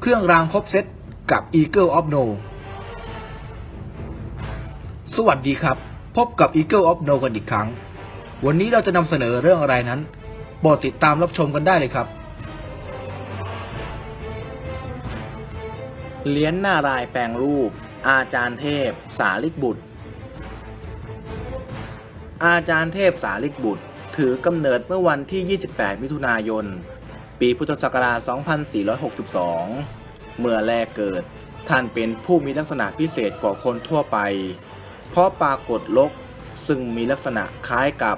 เครื่องรางครบเซตกับ Eagle of No สวัสดีครับ พบกับ Eagle of No กันอีกครั้ง วันนี้เราจะนำเสนอเรื่องอะไรนั้นโปรดติดตามรับชมกันได้เลยครับเหรียญนารายแปลงรูป อาจารย์เทพ สาลิกบุตร อาจารย์เทพสาลิกบุตร ถือกำเนิดเมื่อวันที่ 28 มิถุนายน ปีพุทธศักราช 2462 เมื่อแรกเกิด ท่านเป็นผู้มีลักษณะพิเศษกว่าคนทั่วไป เพราะปรากฏลกซึ่งมีลักษณะคล้ายกับ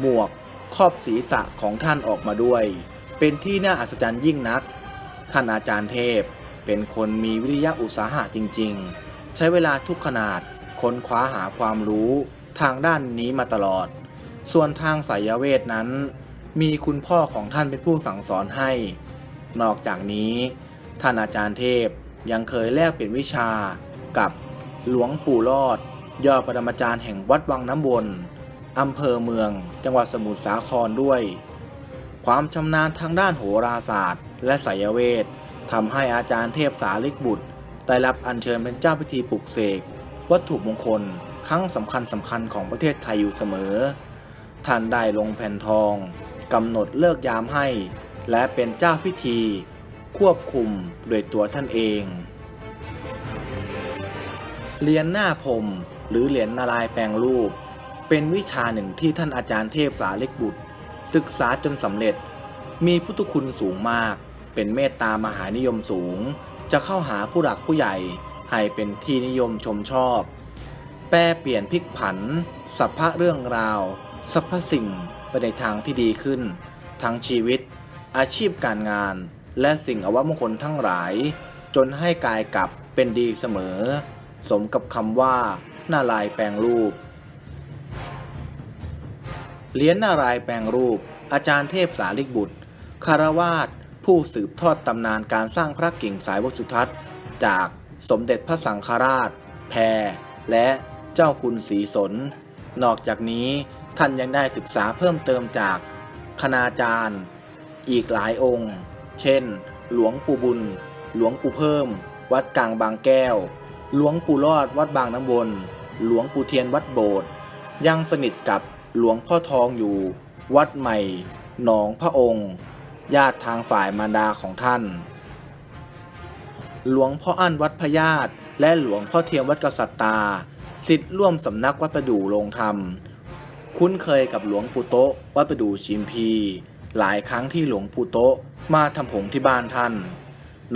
หมวกครอบศีรษะของท่านออกมาด้วย เป็นที่น่าอัศจรรย์ยิ่งนัก ท่านอาจารย์เทพเป็นคนมีวิริยะอุตสาหะจริง ๆ ใช้เวลาทุกขนาดค้นคว้าหาความรู้ทางด้านนี้มาตลอด ส่วนทางสายเวทนั้น มีคุณพ่อของท่านเป็นผู้สั่งสอนให้ นอกจากนี้ ท่านอาจารย์เทพยังเคยแลกเปลี่ยนวิชากับหลวงปู่รอด ยอดปรมาจารย์แห่งวัดวังน้ำวนอำเภอเมือง จังหวัดสมุทรสาครด้วย ความชำนาญทางด้านโหราศาสตร์ และไสยเวททำให้อาจารย์เทพสาลิกบุตร ได้รับอัญเชิญเป็นเจ้าพิธีปลุกเสก วัตถุมงคลครั้งสำคัญสำคัญของประเทศไทยอยู่เสมอ ท่านได้ลงแผ่นทอง กำหนดเลิกยามให้ และเป็นเจ้าพิธี ควบคุมโดยตัวท่านเองเหรียญหน้าพรมหรือเหรียญนารายแปลงรูป เป็นวิชาหนึ่งที่ท่านอาจารย์เทพสาเล็กบุตร ศึกษาจนสำเร็จ มีพุทธคุณสูงมาก เป็นเมตตามหานิยมสูง จะเข้าหาผู้หลักผู้ใหญ่ ให้เป็นที่นิยมชมชอบ แปรเปลี่ยนพลิกผันสัพพะเรื่องราวสรรพสิ่ง ในทางที่ดีขึ้น ทั้งชีวิต อาชีพการงาน และสิ่งอวมงคลทั้งหลาย จนให้กายกลับเป็นดีเสมอ สมกับคำว่านาลายแปลงรูปเหรียญนารายแปลงรูป อาจารย์เทพสาลิกบุตรคารวาสผู้สืบทอดตำนานการสร้างพระกิ่งสายวสุทัศน์ จากสมเด็จพระสังฆราช แพร และเจ้าคุณศรีสน นอกจากนี้ ท่านยังได้ศึกษาเพิ่มเติมจากคณาจารย์ อีกหลายองค์ เช่น หลวงปู่บุญ หลวงปู่เพิ่ม วัดกลางบางแก้ว หลวงปู่รอดวัดบางน้ำวน หลวงปู่เทียนวัดโบสถ์ยังสนิทกับหลวงพ่อทองอยู่ วัดใหม่ หนองพระองค์ ญาติทางฝ่ายมารดาของท่าน หลวงพ่ออั้นวัดพญาตและหลวงพ่อเทียมวัดกษัตตาสิทธิ์ร่วมสำนักวัดประดู่โรงธรรม คุ้นเคยกับหลวงปู่โตะวัดประดูชิมพี หลายครั้งที่หลวงปู่โตะมาทำผงที่บ้านท่าน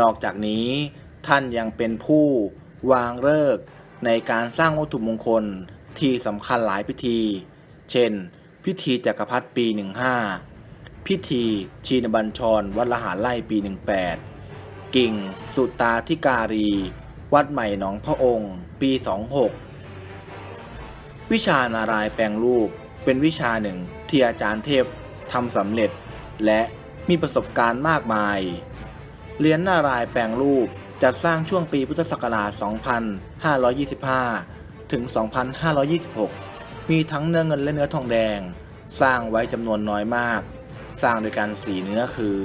นอกจากนี้ท่านยังเป็นผู้วางเลิกในการสร้างวัตถุมงคลที่สำคัญหลายพิธี เช่น พิธีจักรพรรดิปี 15 พิธีชีนบัญชรวัดละหาไล่ปี 18 กิ่งสุตาธิการี วัดใหม่หนองพระองค์ ปี 26 วิชานารายแปลงรูป เป็นวิชาหนึ่งที่อาจารย์เทพทำสำเร็จ และมีประสบการณ์มากมายเหรียญนารายแปลงรูปจัดสร้างช่วงปีพุทธศักราช 2525 ถึง 2526 มีทั้งเนื้อเงินและเนื้อทองแดง สร้างไว้จำนวนน้อยมาก สร้างโดยการสีเนื้อคือ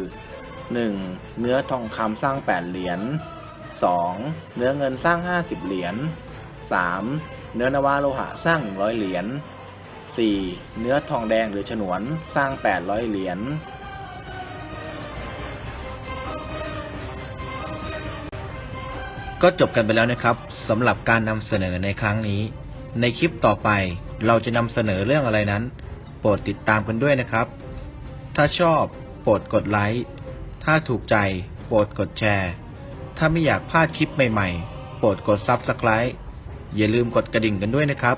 1. เนื้อทองคำสร้าง 8 เหรียญ 2. เนื้อเงินสร้าง 50 เหรียญ 3. เนื้อนวาโลหะสร้าง 100 เหรียญ 4. เนื้อทองแดงหรือฉนวนสร้าง 800 เหรียญ ก็จบกันไปแล้วนะครับสำหรับการนำเสนอในครั้งนี้ ในคลิปต่อไปเราจะนำเสนอเรื่องอะไรนั้น โปรดติดตามกันด้วยนะครับ ถ้าชอบโปรดกดไลค์ ถ้าถูกใจโปรดกดแชร์ ถ้าไม่อยากพลาดคลิปใหม่ๆ โปรดกด Subscribe อย่าลืมกดกระดิ่งกันด้วยนะครับ